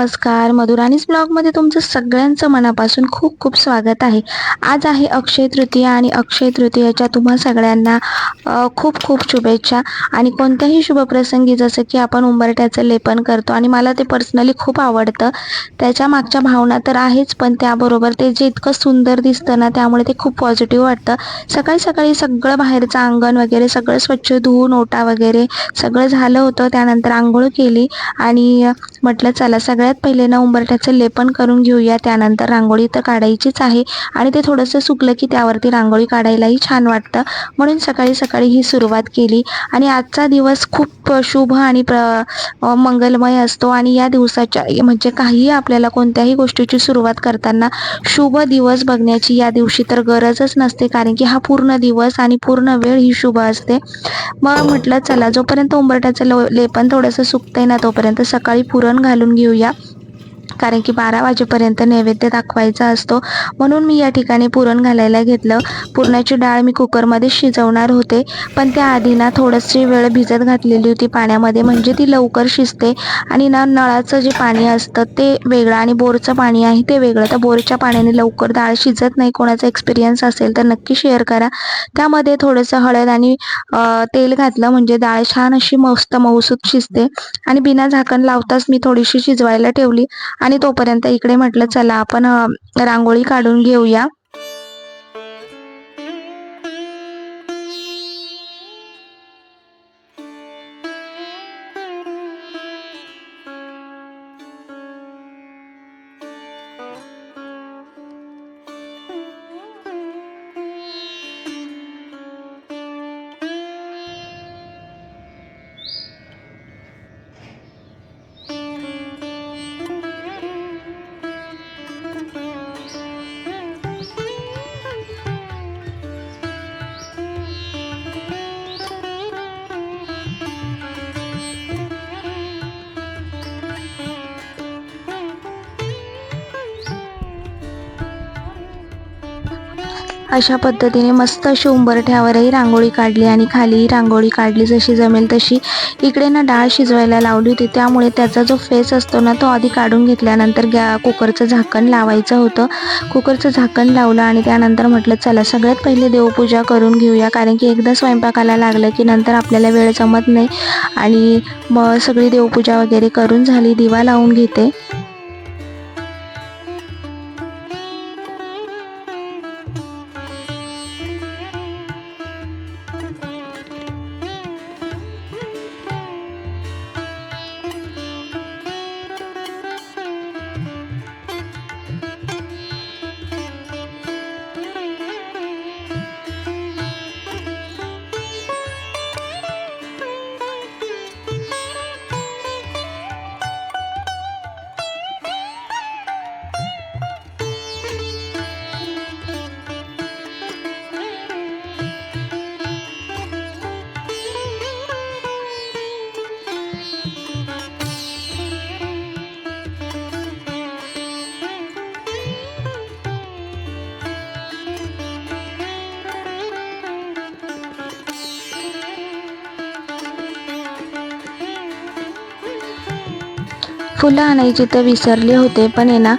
नमस्कार. मधुराणीच ब्लॉगमध्ये तुमचं सगळ्यांचं मनापासून खूप खूप स्वागत आहे. आज आहे अक्षय तृतीया आणि अक्षय तृतीयाच्या तुम्हा सगळ्यांना खूप खूप शुभेच्छा आणि कोणत्याही शुभप्रसंगी जसं की आपण उंबरट्याचं लेपन करतो आणि मला ते पर्सनली खूप आवडतं. त्याच्या मागच्या भावना तर आहेच पण त्याबरोबर ते जे इतकं सुंदर दिसतं ना त्यामुळे ते खूप पॉझिटिव्ह वाटतं. सकाळी सकाळी सगळं बाहेरचं अंगण वगैरे सगळं स्वच्छ धुवून ओटा वगैरे सगळं झालं होतं. त्यानंतर आंघोळ केली आणि म्हटलं चला सगळ्या सगळ्यात पहिले ना उंबरठ्याचं लेपन करून घेऊया. त्यानंतर रांगोळी तर काढायचीच आहे आणि ते थोडंसं सुकलं की त्यावरती रांगोळी काढायलाही छान वाटतं. म्हणून सकाळी सकाळी ही सुरुवात केली. आणि आजचा दिवस खूप शुभ आणि प्र मंगलमय असतो. आणि या दिवसाच्या म्हणजे काहीही आपल्याला कोणत्याही गोष्टीची सुरुवात करताना शुभ दिवस बघण्याची या दिवशी तर गरजच नसते. कारण की हा पूर्ण दिवस आणि पूर्ण वेळ ही शुभ असते. मग म्हटलं चला जोपर्यंत उंबरठ्याचं लेपन थोडंसं सुकतंय ना तोपर्यंत सकाळी पुरण घालून घेऊया. कारण की बारा वाजेपर्यंत नैवेद्य दाखवायचा असतो. म्हणून मी या ठिकाणी पुरण घालायला घेतलं. पुरणाची डाळ मी कुकरमध्ये शिजवणार होते. पण त्याआधी ना थोडीशी वेळ भिजत घातलेली होती पाण्यामध्ये. म्हणजे ती लवकर शिजते. आणि ना नळाचं जे पाणी असतं ते वेगळं आणि बोरचं पाणी आहे ते वेगळं. तर बोरच्या पाण्याने लवकर डाळ शिजत नाही. कोणाचा एक्सपिरियन्स असेल तर नक्की शेअर करा. त्यामध्ये थोडंसं हळद आणि तेल घातलं. म्हणजे डाळ छान अशी मस्त मऊसूत शिजते. आणि बिना झाकण लावताच मी थोडीशी शिजवायला ठेवली. आणि तोपर्यंत इकडे म्हटलं चला आपण रांगोळी काढून घेऊया. अशा पद्धतीने मस्त अशी उंबरठ्यावरही रांगोळी काढली आणि खालीही रांगोळी काढली. जशी जमेल तशी इकडे ना डाळ शिजवायला लावली होती. त्यामुळे त्याचा जो फेस असतो ना तो आधी काढून घेतल्यानंतर गॅ कुकरचं झाकण लावायचं होतं. कुकरचं झाकण लावलं आणि त्यानंतर म्हटलं चला सगळ्यात पहिले देवपूजा करून घेऊया. कारण की एकदा स्वयंपाकाला लागलं की नंतर आपल्याला वेळ जमत नाही. आणि मग सगळी देवपूजा वगैरे करून झाली दिवा लावून घेते. फुलं आणायची तर विसरले होते पण आहे ना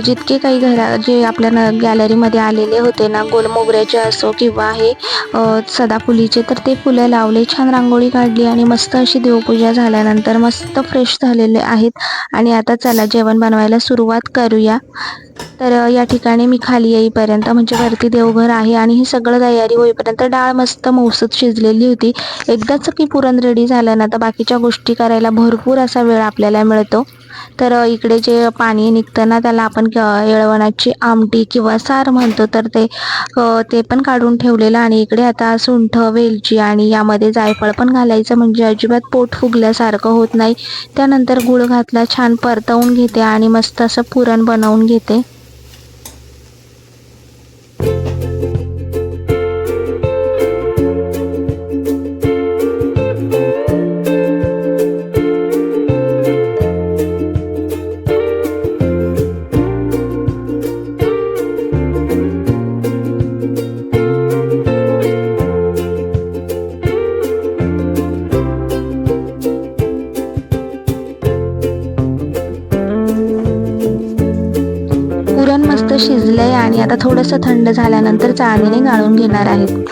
जितके काही घरा जे आपल्या न गॅलरीमध्ये आलेले होते ना गोल मोगऱ्याचे असो किंवा हे सदाफुलीचे तर ते फुलं लावले छान रांगोळी काढली आणि मस्त अशी देवपूजा झाल्यानंतर मस्त फ्रेश झालेले आहेत. आणि आता चला जेवण बनवायला सुरुवात करूया. तर या ठिकाणी मी खाली येईपर्यंत म्हणजे वरती देवघर आहे आणि ही सगळं तयारी होईपर्यंत डाळ मस्त मौसत शिजलेली होती. एकदाच की पुरण रेडी झालं ना तर बाकीच्या गोष्टी करायला भरपूर असा वेळ आपल्याला मिळतो. तर इकडे जे पाणी निघतं ना त्याला आपण क- येळवणाची आमटी किंवा सार म्हणतो तर ते ते पण काढून ठेवलेलं आणि इकडे आता सुंठ वेलची आणि यामध्ये जायफळ पण घालायचं म्हणजे अजिबात पोट फुगल्यासारखं होत नाही. त्यानंतर गुळ घातला छान परतवून घेते आणि मस्त असं पुरण बनवून घेते. you आता थोडंसं थंड झाल्यानंतर चाळणीने गाळून घेणार आहेत.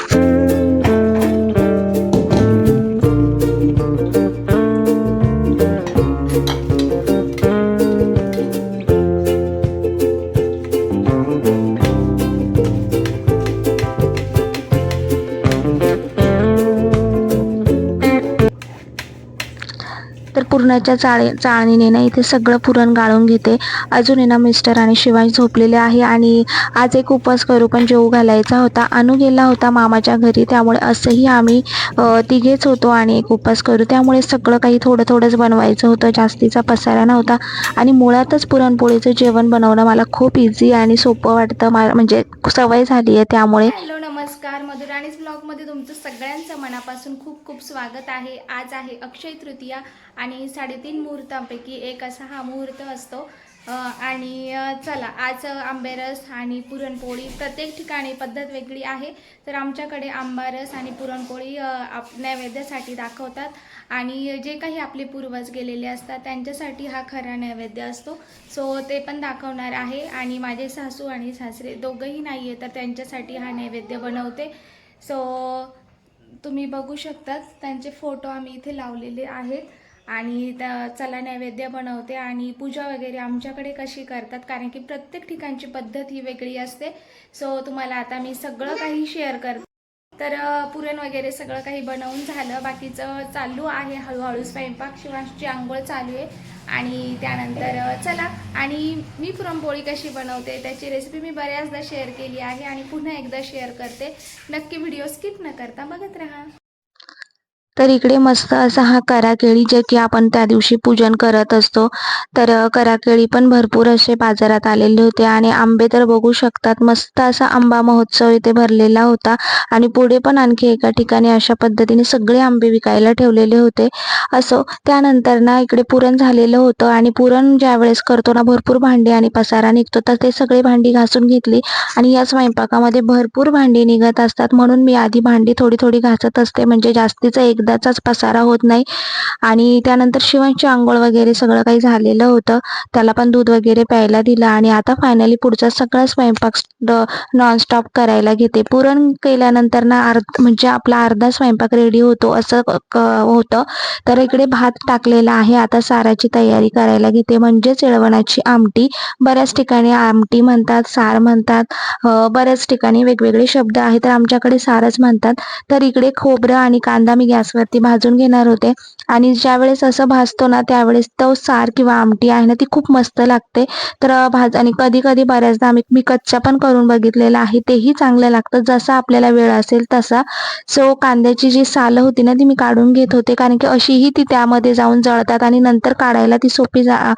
पुरणाच्या चाळे चाळणीने ना इथे सगळं पुरण गाळून घेते. अजून ना मिस्टर आणि शिवाय झोपलेले आहे आणि आज एक उपवास करू पण जेवू घालायचा होता. अनु गेला होता मामाच्या घरी त्यामुळे असंही आम्ही तिघेच होतो आणि एक उपवास करू. त्यामुळे सगळं काही थोडं थोडंच बनवायचं होतं. जास्तीचा पसारा नव्हता. आणि मुळातच पुरणपोळीचं जेवण बनवणं मला खूप इझी आणि सोपं वाटतं. मा म्हणजे सवय झाली आहे त्यामुळे. नमस्कार मधुराणीज ब्लॉगमध्ये तुमचं सगळ्यांचं मनापासून खूप खूप स्वागत आहे. आज आहे अक्षय तृतीया आणि साडेतीन मुहूर्तांपैकी एक असा हा मुहूर्त असतो. आणि चला आज आंबेरस आणि पुरणपोळी प्रत्येक ठिकाणी पद्धत वेगळी आहे. तर आमच्याकडे आंबारस आणि पुरणपोळी आप नैवेद्यासाठी दाखवतात. आणि जे काही आपले पूर्वज गेलेले असतात त्यांच्यासाठी हा खरा नैवेद्य असतो. सो ते पण दाखवणार आहे. आणि माझे सासू आणि सासरे दोघंही नाही आहे तर त्यांच्यासाठी हा नैवेद्य बनवते. सो तुम्ही बघू शकतात त्यांचे फोटो आम्ही इथे लावलेले आहेत. आणि त्या चला नैवेद्य बनवते आणि पूजा वगैरे आमच्याकडे कशी करतात? कारण की प्रत्येक ठिकाणची पद्धत ही वेगळी असते. सो तुम्हाला आता मी सगळं काही शेअर करते तर पुरण वगैरे सगळं काही बनवून झालं. बाकीचं चालू आहे. हळूहळू स्वयंपाक शिवांशची आंघोळ चालू आहे. आणि त्यानंतर चला. आणि मी पुरणपोळी कशी बनवते त्याची रेसिपी मी बऱ्याचदा शेअर केली आहे आणि पुन्हा एकदा शेअर करते. नक्की व्हिडिओ स्किप न करता बघत राहा. तर इकडे मस्त असा हा कराकेळी जे की आपण त्या दिवशी पूजन करत असतो. तर कराकेळी पण भरपूर असे बाजारात आलेले होते आणि आंबे तर बघू शकतात. मस्त असा आंबा महोत्सव इथे भरलेला होता आणि पुढे पण आणखी एका ठिकाणी अशा पद्धतीने सगळे आंबे विकायला ठेवलेले होते. असो त्यानंतर ना इकडे पुरण झालेलं होतं आणि पुरण ज्या वेळेस करतो ना भरपूर भांडी आणि पसारा निघतो तर ते सगळे भांडी घासून घेतली आणि या स्वयंपाकामध्ये भरपूर भांडी निघत असतात. म्हणून मी आधी भांडी थोडी थोडी घासत असते. म्हणजे जास्तीचा एकदाचाच पसारा होत नाही. आणि त्यानंतर शिवांची आंघोळ वगैरे सगळं काही झालेलं होतं. त्याला पण दूध वगैरे प्यायला दिलं आणि आता फायनली पुढचा सगळा स्वयंपाक नॉनस्टॉप करायला घेते. पुरण केल्यानंतर ना अर्ध म्हणजे आपला अर्धा स्वयंपाक रेडी होतो असं क- होतं. तर इकडे भात टाकलेला आहे. आता साराची तयारी करायला घेते. म्हणजेच येळवणाची आमटी. बऱ्याच ठिकाणी आमटी म्हणतात सार म्हणतात बऱ्याच ठिकाणी वेगवेगळे शब्द आहेत. तर आमच्याकडे सारच म्हणतात. तर इकडे खोबरं आणि कांदा मी गॅस गॅसवरती भाजून घेणार होते. आणि ज्यावेळेस असं भाजतो ना त्यावेळेस तो सार किंवा आमटी आहे ना ती खूप मस्त लागते. तर भाज आणि कधी कधी बऱ्याचदा आम्ही मी कच्चा पण करून बघितलेला आहे तेही चांगलं लागतं. जसा आपल्याला वेळ असेल तसा. सो कांद्याची जी सालं होती ना ती मी काढून घेत होते. कारण की अशीही ती त्यामध्ये जाऊन जळतात आणि नंतर काढायला ती सोपी जा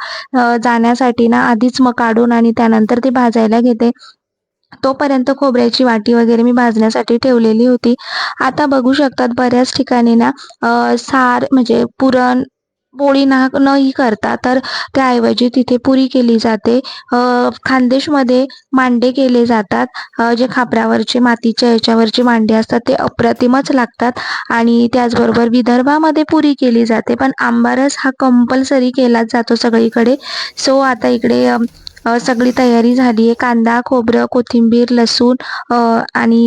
जाण्यासाठी ना आधीच मग काढून आणि त्यानंतर ती भाजायला घेते. तोपर्यंत खोबऱ्याची वाटी वगैरे मी भाजण्यासाठी ठेवलेली होती. आता बघू शकतात बऱ्याच ठिकाणी ना सार म्हणजे पुरण पोळी ना नही करता तर त्याऐवजी तिथे पुरी केली जाते. खानदेशमध्ये मांडे केले जातात. जे खापरावरचे मातीच्या याच्यावरचे मांडे असतात ते अप्रतिमच लागतात. आणि त्याचबरोबर विदर्भामध्ये पुरी केली जाते पण आंबारस हा कंपल्सरी केलाच जातो सगळीकडे. सो आता इकडे सगळी तयारी झाली आहे. कांदा खोबरं कोथिंबीर लसूण आणि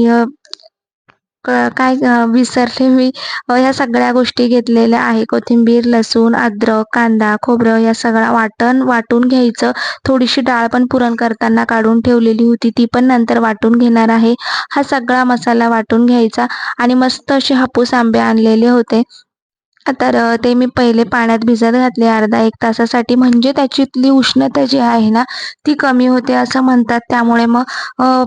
काय विसरले मी. या ह्या सगळ्या गोष्टी घेतलेल्या आहे. कोथिंबीर लसूण अद्रक कांदा खोबरं या सगळ्या वाटण वाटून घ्यायचं. थोडीशी डाळ पण पुरण करताना काढून ठेवलेली होती. ती पण नंतर वाटून घेणार आहे. हा सगळा मसाला वाटून घ्यायचा. आणि मस्त असे हापूस आंबे आणलेले होते. तर ते मी पहिले पाण्यात भिजत घातले अर्धा एक तासासाठी. म्हणजे त्याच्यातली उष्णता जी आहे ना ती कमी होते असं म्हणतात. त्यामुळे मग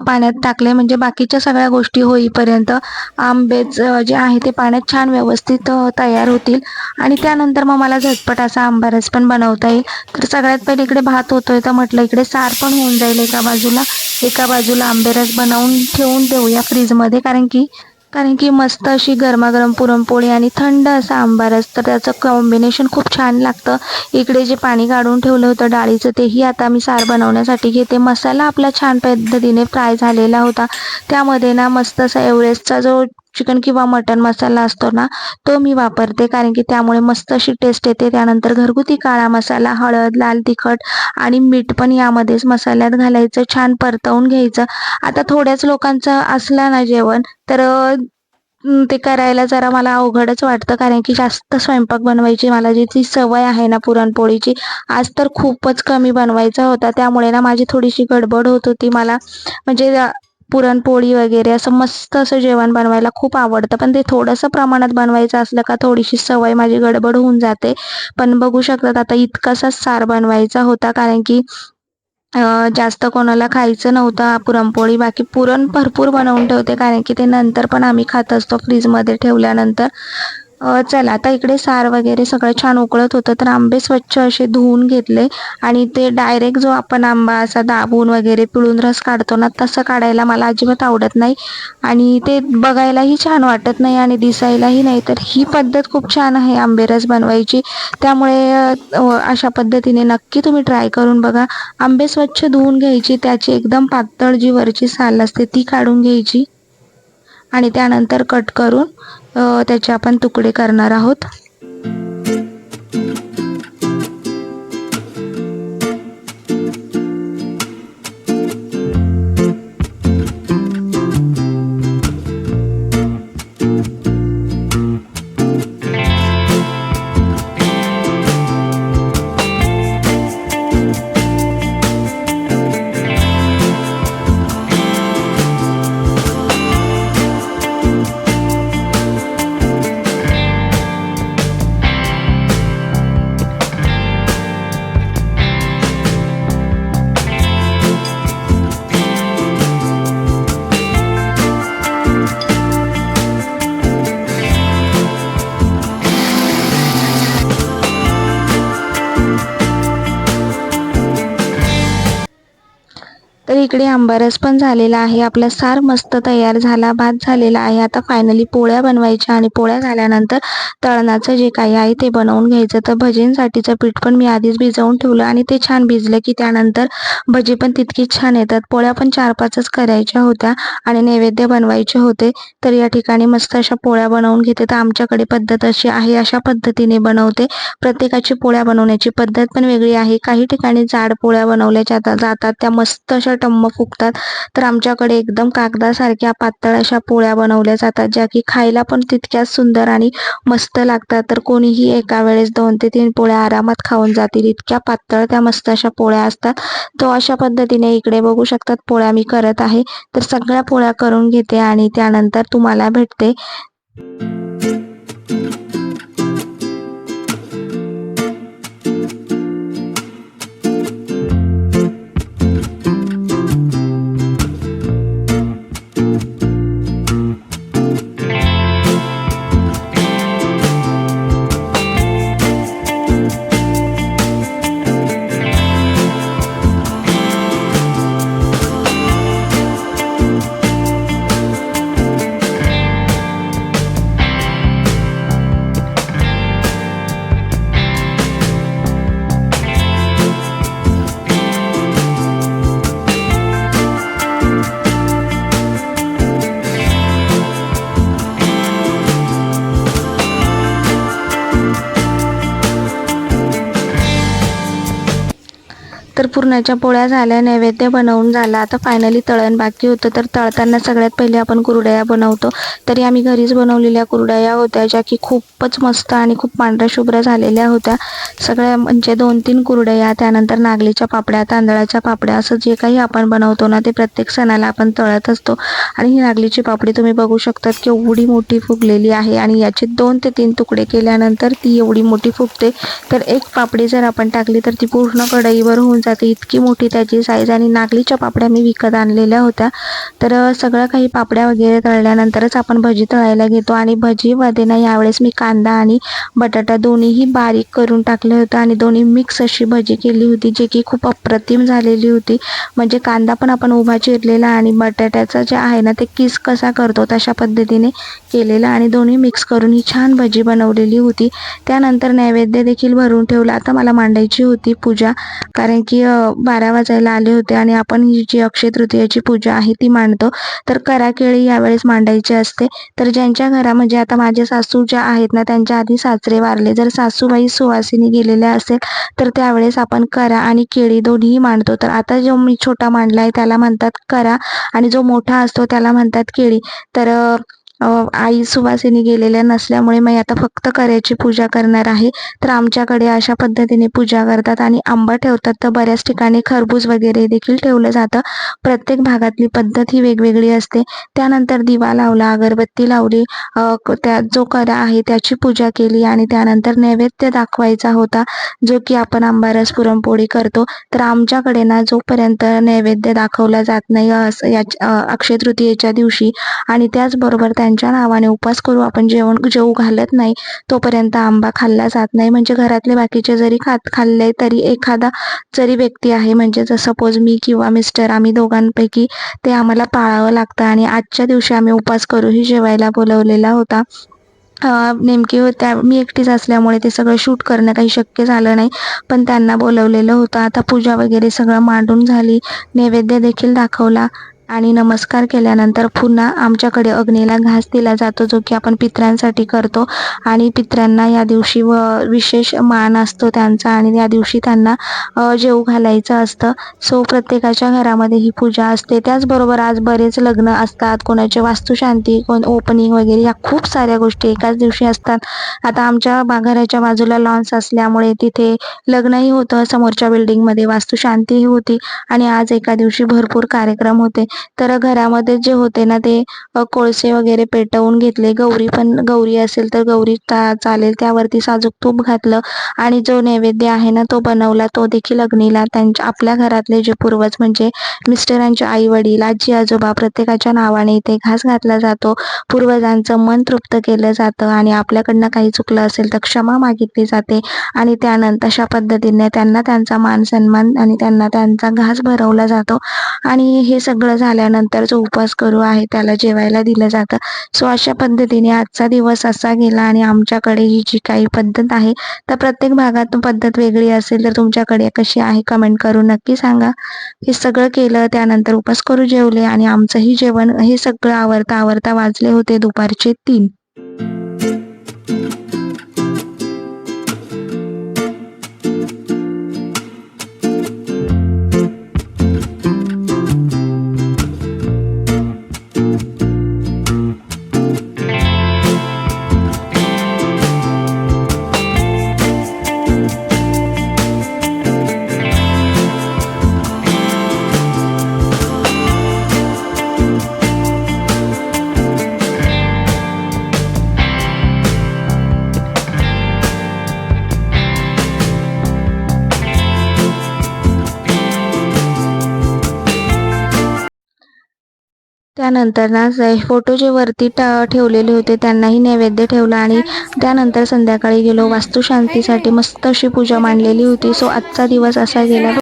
पाण्यात टाकले. म्हणजे बाकीच्या सगळ्या गोष्टी होईपर्यंत आंबेच जे आहे ते पाण्यात छान व्यवस्थित तयार होतील. आणि त्यानंतर मग मला झटपट असा आंबा रस पण बनवता येईल. तर सगळ्यात पहिले इकडे भात होतोय तर म्हटलं इकडे सार पण होऊन जाईल एका बाजूला. एका बाजूला आंबेरस बनवून ठेवून देऊया फ्रीजमध्ये. कारण की कारण की मस्त अशी गरमागरम पुरणपोळी आणि थंड असा आंबारस तर त्याचं कॉम्बिनेशन खूप छान लागतं. इकडे जे पाणी काढून ठेवलं होतं डाळीचं तेही आता मी सार बनवण्यासाठी घेते. मसाला आपला छान पद्धतीने फ्राय झालेला होता. त्यामध्ये ना मस्त असा एव्हरेस्टचा जो चिकन किंवा मटन मसाला असतो ना तो मी वापरते. कारण की त्यामुळे मस्त अशी टेस्ट येते. त्यानंतर घरगुती काळा मसाला हळद लाल तिखट आणि मीठ पण यामध्येच मसाल्यात घालायचं. छान परतवून घ्यायचं. आता थोड्याच लोकांचं असलं ना जेवण तर ते करायला जरा मला अवघडच वाटतं. कारण की जास्त स्वयंपाक बनवायची मला जी ती सवय आहे ना पुरणपोळीची आज तर खूपच कमी बनवायचा होता. त्यामुळे ना माझी थोडीशी गडबड होत होती. मला म्हणजे पुरणपोळी वगैरे असं मस्त असं जेवण बनवायला खूप आवडतं. पण ते थोडंसं प्रमाणात बनवायचं असलं का थोडीशी सवय माझी गडबड होऊन जाते. पण बघू शकतात आता इतकासाच सार बनवायचा होता कारण की जास्त कोणाला खायचं नव्हतं पुरणपोळी. बाकी पुरण भरपूर बनवून ठेवते कारण की ते नंतर पण आम्ही खात असतो फ्रीजमध्ये ठेवल्यानंतर. चला आता इकडे सार वगैरे सगळं छान उकळत होतं तर आंबे स्वच्छ असे धुवून घेतले आणि ते डायरेक्ट जो आपण आंबा असा दाबून वगैरे पिळून रस काढतो ना तसं काढायला मला अजिबात आवडत नाही. आणि ते बघायलाही छान वाटत नाही आणि दिसायलाही नाही तर ही पद्धत खूप छान आहे आंबे रस बनवायची. त्यामुळे अशा पद्धतीने नक्की तुम्ही ट्राय करून बघा. आंबे स्वच्छ धुवून घ्यायची त्याची एकदम पातळ जी वरची साल असते ती काढून घ्यायची. आणि त्यानंतर कट करून त्याचे आपण तुकडे करणार आहोत. इकडे आंबारस पण झालेला आहे. आपला सार मस्त तयार झाला भात झालेला आहे. आता फायनली पोळ्या बनवायच्या आणि पोळ्या झाल्यानंतर तळणाचं जे काही आहे ते बनवून घ्यायचं. तर भजींसाठीचं पीठ पण मी आधीच भिजवून ठेवलं आणि ते छान भिजलं की त्यानंतर भजी पण तितकीच छान येतात. पोळ्या पण चार पाचच करायच्या होत्या आणि नैवेद्य बनवायचे होते. तर या ठिकाणी मस्त अशा पोळ्या बनवून घेते. तर आमच्याकडे पद्धत अशी आहे अशा पद्धतीने बनवते. प्रत्येकाची पोळ्या बनवण्याची पद्धत पण वेगळी आहे. काही ठिकाणी जाड पोळ्या बनवल्या जातात जातात त्या मस्त अशा टम्म फुगतात. तर आमच्याकडे एकदम कागदासारख्या पातळ अशा पोळ्या बनवल्या जातात ज्या की खायला पण तितक्याच सुंदर आणि मस्त लागतात. तर कोणीही एका वेळेस दोन ते तीन पोळ्या आरामात खाऊन जातील. इतक्या पातळ त्या मस्त अशा पोळ्या असतात. तो अशा पद्धतीने इकडे बघू शकतात पोळ्या मी करत आहे. तर सगळ्या पोळ्या करून घेते आणि त्यानंतर तुम्हाला भेटते. पुरणाच्या पोळ्या झाल्या नैवेद्य बनवून झाला. आता फायनली तळण बाकी होतं. तर तळताना सगळ्यात पहिले आपण कुरडया बनवतो. तरी आम्ही घरीच बनवलेल्या कुरडया होत्या ज्या की खूपच मस्त आणि खूप पांढऱ्या शुभ्र झालेल्या होत्या. सगळ्या म्हणजे दोन तीन कुरडया त्यानंतर नागलीच्या पापड्या तांदळाच्या पापड्या असं जे काही आपण बनवतो ना ते प्रत्येक सणाला आपण तळत असतो. आणि ही नागलीची पापडी तुम्ही बघू शकतात की एवढी मोठी फुगलेली आहे. आणि याचे दोन ते तीन तुकडे केल्यानंतर ती एवढी मोठी फुगते. तर एक पापडी जर आपण टाकली तर ती पूर्ण कढईवर होऊन जाते. इतकी मोठी त्याची साईज आणि नागलीच्या पापड्या मी विकत आणलेल्या होत्या. तर सगळं काही पापड्या वगैरे तळल्यानंतरच आपण भजी तळायला घेतो. आणि भजीमध्ये ना यावेळेस मी कांदा आणि बटाटा दोन्हीही बारीक करून टाकलं होतं. आणि दोन्ही मिक्स अशी भजी केली होती जे की खूप अप्रतिम झालेली होती. म्हणजे कांदा पण आपण उभा चिरलेला आणि बटाट्याचा जे आहे ना ते किस कसा करतो तशा पद्धतीने केलेलं आणि दोन्ही मिक्स करून ही छान भजी बनवलेली होती. त्यानंतर नैवेद्य देखील भरून ठेवला. आता मला मांडायची होती पूजा कारण की बारा वाजायला आले होते आणि आपण ही जी अक्षय तृतीयाची पूजा आहे ती मांडतो. तर करा केळी यावेळेस मांडायची असते. तर ज्यांच्या घरा म्हणजे आता माझ्या सासू ज्या आहेत ना त्यांच्या आधी सासरे वारले. जर सासूबाई सुवासिनी गेलेल्या असेल तर त्यावेळेस आपण करा आणि केळी दोन्हीही मांडतो. तर आता जो मी छोटा मांडला आहे त्याला म्हणतात करा आणि जो मोठा असतो त्याला म्हणतात केळी. तर आई सुवासिनी गेलेल्या नसल्यामुळे मी आता फक्त कऱ्याची पूजा करणार आहे. तर आमच्याकडे अशा पद्धतीने पूजा करतात आणि आंबा ठेवतात. तर बऱ्याच ठिकाणी खरबूज वगैरे देखील ठेवलं जातं. प्रत्येक भागातली पद्धत ही वेगवेगळी असते. त्यानंतर दिवा लावला अगरबत्ती लावली त्या जो करा आहे त्याची पूजा केली आणि त्यानंतर नैवेद्य दाखवायचा होता जो की आपण आंबारस पुरणपोळी करतो. तर आमच्याकडे ना जोपर्यंत नैवेद्य दाखवला जात नाही असं अक्षय तृतीयेच्या दिवशी आणि त्याचबरोबर त्यांच्या नावाने उपवास करू. आपण जेवण जेवू घालत नाही तोपर्यंत आंबा खाल्ला जात नाही. म्हणजे घरातले बाकीचे जरी खात खाल्ले तरी एखादा जरी व्यक्ती आहे म्हणजे जर सपोज मी किंवा मिस्टर आम्ही दोघांपैकी ते आम्हाला पाळावं लागतं. आणि आजच्या दिवशी आम्ही उपवास करूही जेवायला बोलवलेला होता. नेमकी त्या मी एकटीच असल्यामुळे ते सगळं शूट करणं काही शक्य झालं नाही. पण त्यांना बोलवलेलं होतं. आता पूजा वगैरे सगळं मांडून झाली. नैवेद्य देखील दाखवला. आणि नमस्कार केल्यानंतर पुन्हा आमच्याकडे अग्नीला घास दिला जातो जो की आपण पित्रांसाठी करतो. आणि पित्रांना या दिवशी व विशेष मान असतो त्यांचा आणि या दिवशी त्यांना जेव घालायचं असतं. सो प्रत्येकाच्या घरामध्ये ही पूजा असते. त्याचबरोबर आज बरेच लग्न असतात. कोणाचे वास्तुशांती कोण ओपनिंग वगैरे या खूप साऱ्या गोष्टी एकाच दिवशी असतात. आता आमच्या बा घराच्या बाजूला लॉन्स असल्यामुळे तिथे लग्नही होतं. समोरच्या बिल्डिंगमध्ये वास्तुशांतीही होती. आणि आज एका दिवशी भरपूर कार्यक्रम होते. तर घरामध्ये जे होते ना ते कोळसे वगैरे पेटवून घेतले. गौरी पण गौरी असेल तर गौरी चा चालेल. त्यावरती साजूक तूप घातलं आणि जो नैवेद्य आहे ना तो बनवला तो देखील अग्नीला त्यांच्या आपल्या घरातले जे पूर्वज म्हणजे मिस्टरांचे आई वडील आजी आजोबा प्रत्येकाच्या नावाने इथे घास घातला जातो. पूर्वजांचं मन तृप्त केलं जातं आणि आपल्याकडनं काही चुकलं असेल तर क्षमा मागितली जाते आणि त्यानंतर अशा पद्धतीने त्यांना त्यांचा मान सन्मान आणि त्यांना त्यांचा घास भरवला जातो. आणि हे सगळं झाल्यानंतर जो उपवास करू आहे त्याला जेवायला दिलं जातं. सो अशा पद्धतीने आजचा दिवस असा गेला आणि आमच्याकडे ही जी काही पद्धत आहे तर प्रत्येक भागात पद्धत वेगळी असेल तर तुमच्याकडे कशी आहे कमेंट करून नक्की सांगा. हे सगळं केलं त्यानंतर उपवास करू जेवले आणि आमचंही जेवण हे सगळं आवरता आवरता वाजले होते दुपारचे तीन. त्यानंतर ना फोटो जे वरती ठेवलेले होते त्यांनाही नैवेद्य ठेवला आणि त्यानंतर संध्याकाळी गेलो. वास्तुशांतीसाठी मस्त अशी पूजा मांडलेली होती. सो आजचा दिवस असा गेला.